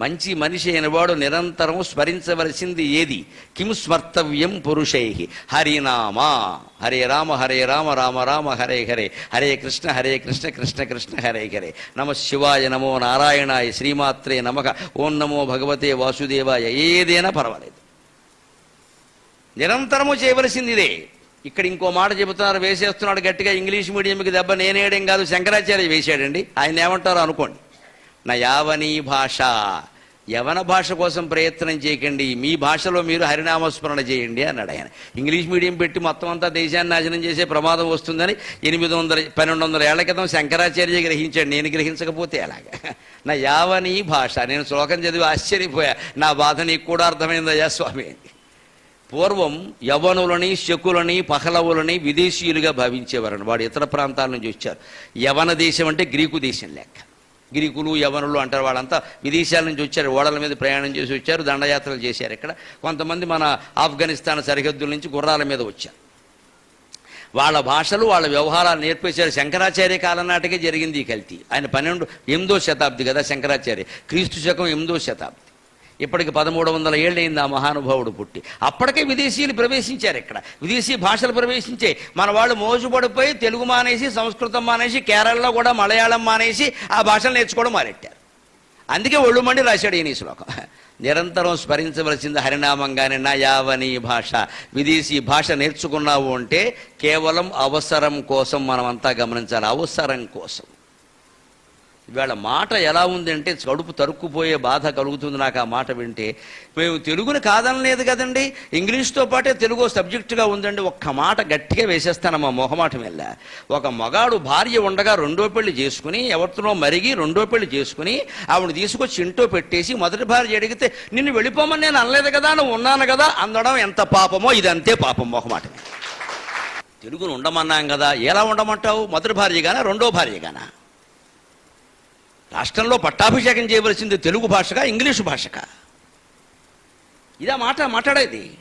మంచి మనిషి అయినవాడు నిరంతరం స్మరించవలసింది ఏది? కిం స్మర్తవ్యం పురుషై. హరినామా హరే రామ హరే రామ రామ రామ హరే హరే. హరే కృష్ణ హరే కృష్ణ కృష్ణ కృష్ణ హరే హరే. నమ శివాయ నమో నారాయణాయ శ్రీమాత్రే నమక ఓం నమో భగవతే వాసుదేవాయ. ఏదైనా పర్వాలేదు. నిరంతరము చేయవలసింది ఇదే. ఇక్కడ ఇంకో మాట చెబుతున్నారు వేసేస్తున్నాడు గట్టిగా ఇంగ్లీష్ మీడియంకి దెబ్బ నేనేయడం కాదు శంకరాచార్య వేసాడండి ఆయన ఏమంటారో అనుకోండి. నా యావనీ భాష. యవన భాష కోసం ప్రయత్నం చేయకండి. మీ భాషలో మీరు హరినామస్మరణ చేయండి అన్నాడు ఆయన. ఇంగ్లీష్ మీడియం పెట్టి మొత్తం అంతా దేశాన్ని నాశనం చేసే ప్రమాదం వస్తుందని ఎనిమిది వందల పన్నెండు వందల ఏళ్ళ క్రితం శంకరాచార్య గ్రహించాడు. నేను గ్రహించకపోతే అలాగా నా యావనీ భాష. నేను శ్లోకం చదివి ఆశ్చర్యపోయా. నా బాధ నీకు కూడా అర్థమైందయ్యా స్వామి. పూర్వం యవనులని శకులని పహలవులని విదేశీయులుగా భావించేవారని వాడు ఇతర ప్రాంతాల నుంచి వచ్చారు. యవన దేశం అంటే గ్రీకు దేశం లెక్క. గ్రీకులు యవనులు అంటారు వాళ్ళంతా. విదేశాల నుంచి వచ్చారు ఓడల మీద ప్రయాణం చేసి వచ్చారు దండయాత్రలు చేశారు ఇక్కడ. కొంతమంది మన ఆఫ్ఘనిస్తాన్ సరిహద్దుల నుంచి గుర్రాల మీద వచ్చారు. వాళ్ళ భాషలు వాళ్ళ వ్యవహారాలు నేర్పేశారు. శంకరాచార్య కాలం నాటికే జరిగింది ఈ కల్తీ. ఆయన పన్నెండు ఎనిమిదో శతాబ్ది కదా శంకరాచార్య. క్రీస్తు శకం ఎనిమిదో శతాబ్ది. ఇప్పటికి పదమూడు వందల ఏళ్ళైంది ఆ మహానుభావుడు పుట్టి. అప్పటికే విదేశీయులు ప్రవేశించారు ఇక్కడ. విదేశీ భాషలు ప్రవేశించే మన వాళ్ళు మోజుపడిపోయి తెలుగు మానేసి సంస్కృతం మానేసి కేరళలో కూడా మలయాళం మానేసి ఆ భాషలు నేర్చుకోవడం మారెట్టారు అందుకే ఒళ్ళు మండి రాశాడు ఈయన శ్లోకం. నిరంతరం స్మరించవలసింది హరినామంగానే నా యావని భాష. విదేశీ భాష నేర్చుకున్నావు అంటే కేవలం అవసరం కోసం మనమంతా గమనించాలి. అవసరం కోసం. ఇవాళ మాట ఎలా ఉందంటే కడుపు తరుక్కుపోయే బాధ కలుగుతుంది నాకు ఆ మాట వింటే. మేము తెలుగుని కాదనలేదు కదండి. ఇంగ్లీష్తో పాటే తెలుగు సబ్జెక్టుగా ఉందండి. ఒక్క మాట గట్టిగా వేసేస్తానమ్మా మొహమాటం వెళ్ళా ఒక మగాడు భార్య ఉండగా రెండో పెళ్ళి చేసుకుని ఎవరితోనో మరిగి రెండో పెళ్ళి చేసుకుని ఆవిడ తీసుకొచ్చి ఇంటో పెట్టేసి మొదటి భార్య అడిగితే నిన్ను వెళ్ళిపోమని నేను అనలేదు కదా నువ్వు ఉన్నాను కదా అందడం ఎంత పాపమో ఇదంతే పాపం మొహమాటమే తెలుగును ఉండమన్నాం కదా ఎలా ఉండమంటావు? మొదటి భార్యగానా రెండో భార్యగానా? రాష్ట్రంలో పట్టాభిషేకం చేయవలసింది తెలుగు భాషగా ఇంగ్లీషు భాషగా. ఇదా మాట మాట్లాడేది.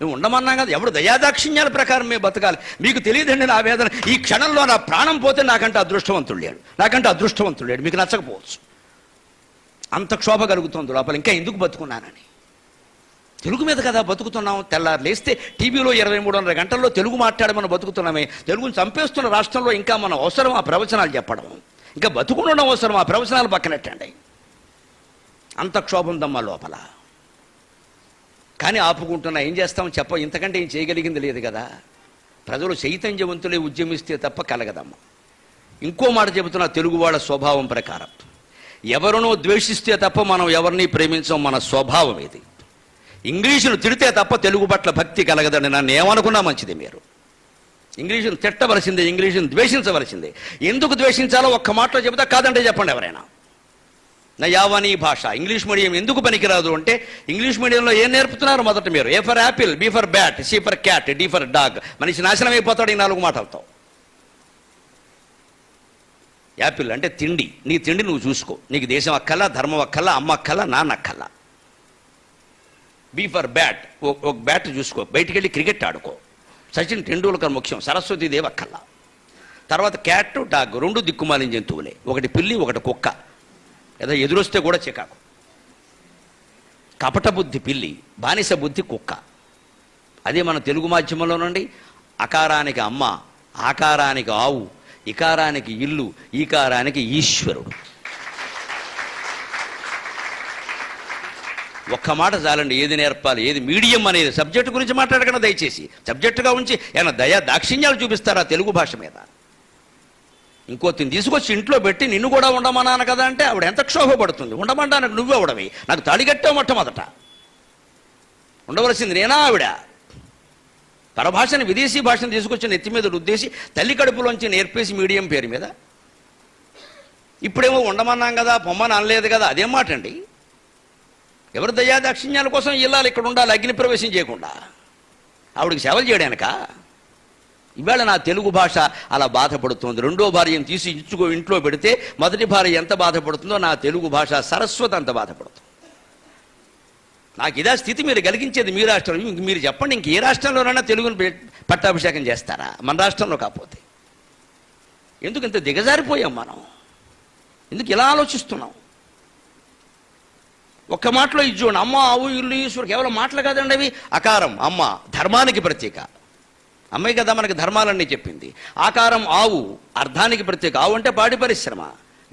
మేము ఉండమన్నాం కదా ఎవడు దయాదాక్షిణ్యాల ప్రకారం మేము బతకాలి. మీకు తెలియదండి నా వేదన. ఈ క్షణంలో నా ప్రాణం పోతే నాకంటే అదృష్టవంతుడు లేడు. నాకంటే అదృష్టవంతుడు లేడు. మీకు నచ్చకపోవచ్చు. అంత క్షోభ కలుగుతుంది లోపల. ఇంకా ఎందుకు బతుకున్నానని. తెలుగు మీద కదా బతుకుతున్నాం. తెల్లారు లేస్తే టీవీలో ఇరవై మూడున్నర గంటల్లో తెలుగు మాట్లాడమని బతుకుతున్నామే. తెలుగుని చంపేస్తున్న రాష్ట్రంలో ఇంకా మన అవసరం ఆ ప్రవచనాలు చెప్పడం. ఇంకా బతుకుండడం అవసరం ఆ ప్రవచనాలు పక్కనెట్టండి. అంత క్షోభం ఉందమ్మా లోపల. కానీ ఆపుకుంటున్నా ఏం చేస్తాం చెప్ప ఇంతకంటే ఏం చేయగలిగింది లేదు కదా. ప్రజలు చైతన్యవంతులే ఉద్యమిస్తే తప్ప కలగదమ్మా. ఇంకో మాట చెబుతున్నా తెలుగు వాళ్ళ స్వభావం ప్రకారం. ఎవరినో ద్వేషిస్తే తప్ప మనం ఎవరిని ప్రేమించం మన స్వభావం ఇది ఇంగ్లీషును తిడితే తప్ప తెలుగు పట్ల భక్తి కలగదని నన్ను ఏమనుకున్నా మంచిది మీరు. ఇంగ్లీషును తిట్టవలసిందే ఇంగ్లీషును ద్వేషించవలసిందే. ఎందుకు ద్వేషించాలో ఒక్క మాటలో చెబుతా కాదంటే చెప్పండి ఎవరైనా. నా యావనీ భాష ఇంగ్లీష్ మీడియం ఎందుకు పనికిరాదు అంటే ఇంగ్లీష్ మీడియంలో ఏం నేర్పుతున్నారు మొదట మీరు? A for apple B for bat C for cat D for dog. మనిషి నాశనం అయిపోతాడు ఈ నాలుగు మాటలతో. యాపిల్ అంటే తిండి. నీ తిండి నువ్వు చూసుకో. నీకు దేశం అక్కల్లా ధర్మం అక్కల్లా అమ్మ అక్కల్లా నాన్న అక్కల్లా బీ ఫర్ బ్యాట్. ఒక బ్యాట్ చూసుకో. బయటికి వెళ్ళి క్రికెట్ ఆడుకో. సచిన్ టెండూల్కర్ ముఖ్యం సరస్వతి దేవ అక్కల్లా తర్వాత క్యాట్ డాగ్ రెండు దిక్కుమాలిన జంతువులే ఒకటి పిల్లి ఒకటి కుక్క. ఏదో ఎదురొస్తే కూడా చికాకు. కపట బుద్ధి పిల్లి బానిస బుద్ధి కుక్క. అదే మన తెలుగు మాధ్యమంలో నుండి అకారానికి అమ్మ ఆకారానికి ఆవు ఇకారానికి ఇల్లు ఈకారానికి ఈశ్వరుడు. ఒక్క మాట చాలండి ఏది నేర్పాలి ఏది మీడియం అనేది. సబ్జెక్టు గురించి మాట్లాడకుండా దయచేసి సబ్జెక్టుగా ఉంచి ఏమైనా దయా దాక్షిణ్యాలు చూపిస్తారా తెలుగు భాష మీద? ఇంకోతిని తీసుకొచ్చి ఇంట్లో పెట్టి నిన్ను కూడా ఉండమన్నాను కదా అంటే ఆవిడ ఎంత క్షోభపడుతుంది. ఉండమంటానికి నువ్వే ఉండవి. నాకు తాళిగట్టావు మొట్టమొదట. ఉండవలసింది నేనా ఆవిడ? పరభాషని విదేశీ భాషను తీసుకొచ్చి నెత్తి మీద రుద్దేసి తల్లి కడుపులోంచి నేర్పేసి మీడియం పేరు మీద. ఇప్పుడేమో ఉండమన్నాం కదా పొమ్మని అనలేదు కదా అదేం మాట అండి ఎవరు దయాదాక్షిణ్యాల కోసం ఇల్లాలు ఇక్కడ ఉండాలి అగ్ని ప్రవేశం చేయకుండా? ఆవిడకి సేవలు చేయడానిక ఇవాళ నా తెలుగు భాష అలా బాధపడుతుంది. రెండో భార్యను తీసి ఇచ్చుకో ఇంట్లో పెడితే మొదటి భార్య ఎంత బాధపడుతుందో నా తెలుగు భాష సరస్వతి అంత బాధపడుతుంది. నాకు ఇదా స్థితి మీరు కలిగించేది మీ రాష్ట్రం. ఇంక మీరు చెప్పండి ఇంక ఏ రాష్ట్రంలోనైనా తెలుగును పట్టాభిషేకం చేస్తారా? మన రాష్ట్రంలో కాకపోతే. ఎందుకు ఇంత దిగజారిపోయాం మనం? ఎందుకు ఇలా ఆలోచిస్తున్నాం? ఒక్క మాటలో ఇది చూడండి అమ్మ ఆవు ఇల్లు ఈశ్వరు కేవలం మాటలు కాదండి అవి. అకారం అమ్మ ధర్మానికి ప్రత్యేక. అమ్మాయి కదా మనకి ధర్మాలన్నీ చెప్పింది. ఆకారం ఆవు అర్థానికి ప్రత్యేక. ఆవు అంటే పాడి పరిశ్రమ.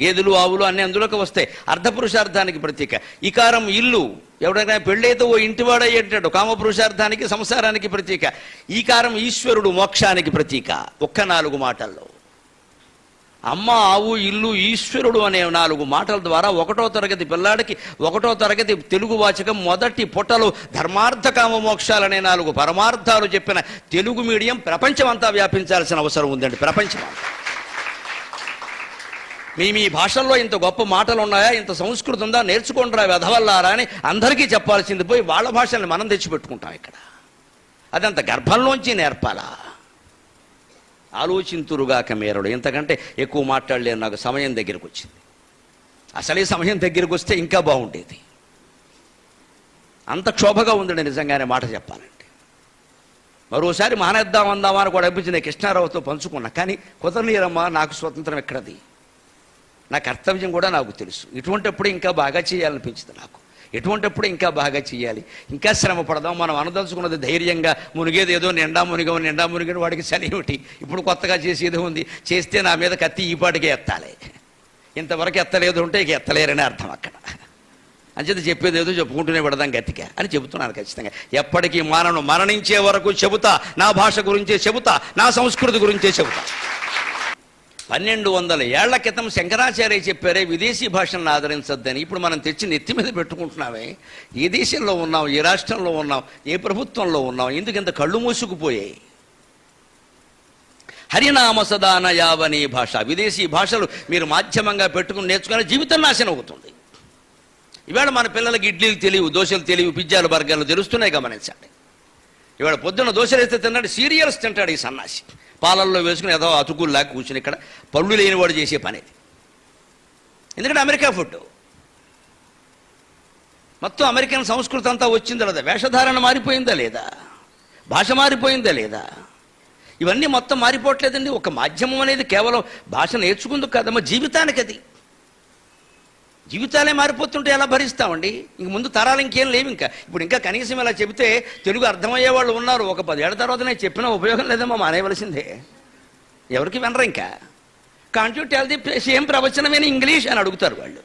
గేదెలు ఆవులు అన్ని అందులోకి వస్తాయి. అర్ధపురుషార్థానికి ప్రతీక ఇకారం ఇల్లు ఎవడైనా పెళ్ళైతే ఓ ఇంటివాడయ్యేటాడు కామపురుషార్థానికి సంసారానికి ప్రతీక ఈకారం ఈశ్వరుడు మోక్షానికి ప్రతీక ఒక్క నాలుగు మాటల్లో. అమ్మ ఆవు ఇల్లు ఈశ్వరుడు అనే నాలుగు మాటల ద్వారా ఒకటో తరగతి పిల్లాడికి ఒకటో తరగతి తెలుగు వాచకం మొదటి పుటలు ధర్మార్థ కామ మోక్షాలనే నాలుగు పరమార్థాలు చెప్పిన తెలుగు మీడియం ప్రపంచమంతా వ్యాపించాల్సిన అవసరం ఉందండి. ప్రపంచం. మీ మీ భాషల్లో ఇంత గొప్ప మాటలు ఉన్నాయా ఇంత సంస్కృతి ఉందా? నేర్చుకుంటారా వెధవల్లారా అని అందరికీ చెప్పాల్సింది పోయి వాళ్ళ భాషల్ని మనం తెచ్చిపెట్టుకుంటాం ఇక్కడ. అదంత గర్భంలోంచి నేర్పాలా? ఆలోచింతురుగాక మేరడు. ఇంతకంటే ఎక్కువ మాట్లాడలేను నాకు సమయం దగ్గరకు వచ్చింది అసలే సమయం దగ్గరకు వస్తే ఇంకా బాగుండేది. అంత క్షోభగా ఉందండి నిజంగానే మాట చెప్పాలంటే. మరోసారి మానేద్దాం అందామా అని కూడా అనిపించింది. కృష్ణారావుతో పంచుకున్నా. కానీ కుదరనీరమ్మా నాకు స్వతంత్రం ఎక్కడది? నా కర్తవ్యం కూడా నాకు తెలుసు. ఇటువంటిప్పుడు ఇంకా బాగా చేయాలనిపించింది నాకు. ఎటువంటిప్పుడు ఇంకా బాగా చేయాలి ఇంకా శ్రమ పడదాం. మనం అనదలుచుకున్నది ధైర్యంగా మునిగేది ఏదో నిండా మునిగం నిండా మునిగిన వాడికి శని ఏమిటి? ఇప్పుడు కొత్తగా చేసేది ఉంది. చేస్తే నా మీద కత్తి ఈ పాటికే ఎత్తాలి. ఇంతవరకు ఎత్తలేదు ఉంటే ఇక ఎత్తలేరని అర్థం అక్కడ. అంచేత చెప్పేది ఏదో చెప్పుకుంటూనే పెడదాం గతిక అని చెబుతున్నాను ఖచ్చితంగా. ఎప్పటికీ మానను మరణించే వరకు చెబుతా. నా భాష గురించే చెబుతా. నా సంస్కృతి గురించే చెబుతా. పన్నెండు వందల ఏళ్ళ క్రితం శంకరాచార్య చెప్పారే విదేశీ భాషలను ఆదరించద్దని. ఇప్పుడు మనం తెచ్చి నెత్తి మీద పెట్టుకుంటున్నామే. ఏ దేశంలో ఉన్నాం ఏ రాష్ట్రంలో ఉన్నాం ఏ ప్రభుత్వంలో ఉన్నాం ఎందుకు ఇంత కళ్ళు మూసుకుపోయాయి? హరినామ సదాన యావని భాష. విదేశీ భాషలు మీరు మాధ్యమంగా పెట్టుకుని నేర్చుకునే జీవితం నాశనం అవుతుంది. ఇవాళ మన పిల్లలకి ఇడ్లీలు తెలియవు దోశలు తెలియవు పిజ్జాలు బర్గర్లు తెలుస్తున్నాయి గమనించండి. ఇవాళ పొద్దున్న దోశలు వేస్తే తిన్నాడు సీరియల్స్ తింటాడు ఈ సన్నాసి. పాలల్లో వేసుకుని ఏదో అతుకుల్లా కూర్చుని ఇక్కడ పళ్ళు లేనివాడు చేసే పని ఇది. ఎందుకంటే అమెరికా ఫుడ్. మొత్తం అమెరికన్ సంస్కృతి అంతా వచ్చిందా లేదా? వేషధారణ మారిపోయిందా లేదా? భాష మారిపోయిందా లేదా? ఇవన్నీ మొత్తం మారిపోవట్లేదండి. ఒక మాధ్యమం అనేది కేవలం భాష నేర్చుకుందుకు కాదమ్మా జీవితానికి అది జీవితాలే మారిపోతుంటే ఎలా భరిస్తామండి? ఇంక ముందు తరాలు ఇంకేం లేవు ఇంకా. ఇప్పుడు ఇంకా కనీసం ఇలా చెబితే తెలుగు అర్థమయ్యే వాళ్ళు ఉన్నారు. ఒక పదేళ్ళ తర్వాత నేను చెప్పిన ఉపయోగం లేదమ్మా మానేయవలసిందే. ఎవరికి వినరు ఇంకా. Can't you tell the same ప్రవచనమైన English అని అడుగుతారు వాళ్ళు.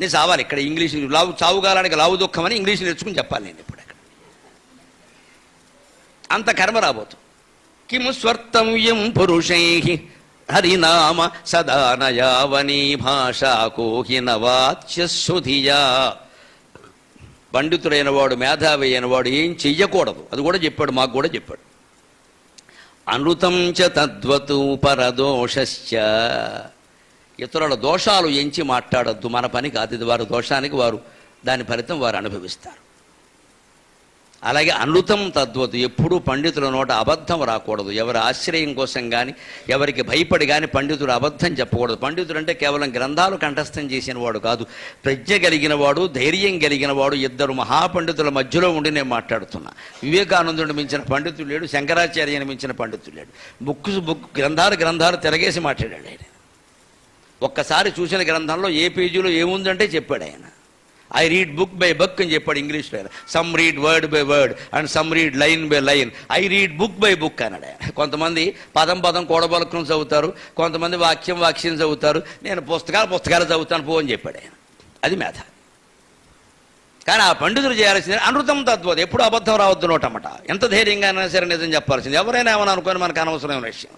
నేను చావాలి ఇక్కడ ఇంగ్లీష్ లావు చావుగాలానికి లావు దుఃఖం అని ఇంగ్లీష్ నేర్చుకుని చెప్పాలి నేను ఇప్పుడు అక్కడ. అంత కర్మ రాబోతు. కిము స్వర్తం పురుషై? హరినామ సదా నయావనీ భాషా కోహిన వాచ్యశుధియా పండితుడైన వాడు మేధావి అయిన వాడు ఏం చెయ్యకూడదు. అది కూడా చెప్పాడు మాకు కూడా చెప్పాడు. అనృతం చ తద్వతు పరదోషశ్చ. ఇతరుల దోషాలు ఎంచి మాట్లాడద్దు. మన పని కాదు ఇది వారి దోషానికి వారు దాని ఫలితం వారు అనుభవిస్తారు. అలాగే అనృతం తద్వత్. ఎప్పుడూ పండితుల నోట అబద్ధం రాకూడదు. ఎవరి ఆశ్రయం కోసం కానీ ఎవరికి భయపడి కానీ పండితుడు అబద్ధం చెప్పకూడదు. పండితుడు అంటే కేవలం గ్రంథాలు కంఠస్థం చేసిన వాడు కాదు. ప్రజ్ఞ కలిగిన వాడు ధైర్యం కలిగిన వాడు ఇద్దరు మహాపండితుల మధ్యలో ఉండి నేను మాట్లాడుతున్నా. వివేకానందుని మించిన పండితుడు లేడు శంకరాచార్యని మించిన పండితుడు లేడు. బుక్స్ బుక్ గ్రంథాలు గ్రంథాలు తిరగేసి మాట్లాడాడు ఆయన. ఒక్కసారి చూసిన గ్రంథంలో ఏ పేజీలో ఏముందంటే చెప్పాడు ఆయన. I read book by book అని చెప్పాడు ఇంగ్లీష్లో ఆయన. Some read word by word and some read line by line I read book by book అన్నాడు ఆయన. కొంతమంది పదం పదం కూడబలకం చదువుతారు కొంతమంది వాక్యం వాక్యం చదువుతారు నేను పుస్తకాలు పుస్తకాలు చదువుతాను పో అని చెప్పాడు ఆయన. అది మేధ. కానీ ఆ పండితులు చేయాల్సింది అనృతం తత్వది ఎప్పుడు అబద్ధం రావద్దు నోటమాట. ఎంత ధైర్యంగా అయినా సరే నిజం చెప్పాల్సింది. ఎవరైనా ఏమని అనుకోని మనకు అనవసరమైన విషయం.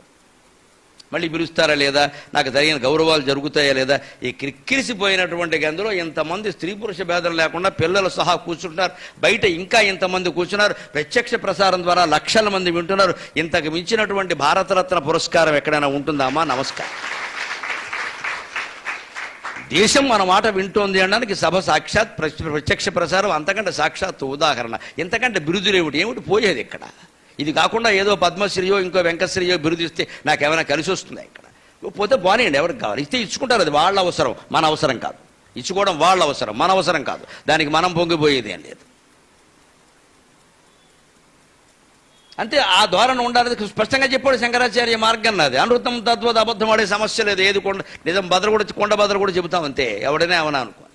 మళ్ళీ పిలుస్తారా లేదా? నాకు తగిన గౌరవాలు జరుగుతాయా లేదా? ఈ క్రిక్కిరిసిపోయినటువంటి గందులో ఇంతమంది స్త్రీ పురుష భేదం లేకుండా పిల్లలు సహా కూర్చుంటున్నారు. బయట ఇంకా ఇంతమంది కూర్చున్నారు? ప్రత్యక్ష ప్రసారం ద్వారా లక్షల మంది వింటున్నారు. ఇంతకు మించినటువంటి భారతరత్న పురస్కారం ఎక్కడైనా ఉంటుందామా నమస్కారం. దేశం మన మాట వింటోంది అనడానికి సభ సాక్షాత్ ప్రత్యక్ష ప్రసారం అంతకంటే సాక్షాత్ ఉదాహరణ. ఇంతకంటే బిరుదులు ఏమిటి? ఏమిటి పోయేది ఇక్కడ? ఇది కాకుండా ఏదో పద్మశ్రీయో ఇంకో వెంకశ్రీయో బిరుదిస్తే నాకేమైనా కలిసి వస్తుందా ఇక్కడ? పోతే బానేయండి ఎవరికి కావాలి? ఇస్తే ఇచ్చుకుంటారు అది వాళ్ళ అవసరం మన అవసరం కాదు. ఇచ్చుకోవడం వాళ్ళ అవసరం మన అవసరం కాదు. దానికి మనం పొంగిపోయేది ఏం లేదు. అంటే ఆ ధోరణ ఉండాలని స్పష్టంగా చెప్పాడు శంకరాచార్య మార్గం నాది. అనృతం తద్వత అబద్ధం ఆడే సమస్య లేదు. ఏది కొండ నిజం బదలు కూడా కొండ బదలు కూడా చెబుతాం అంతే. ఎవడనే ఏమన్నా అనుకోని.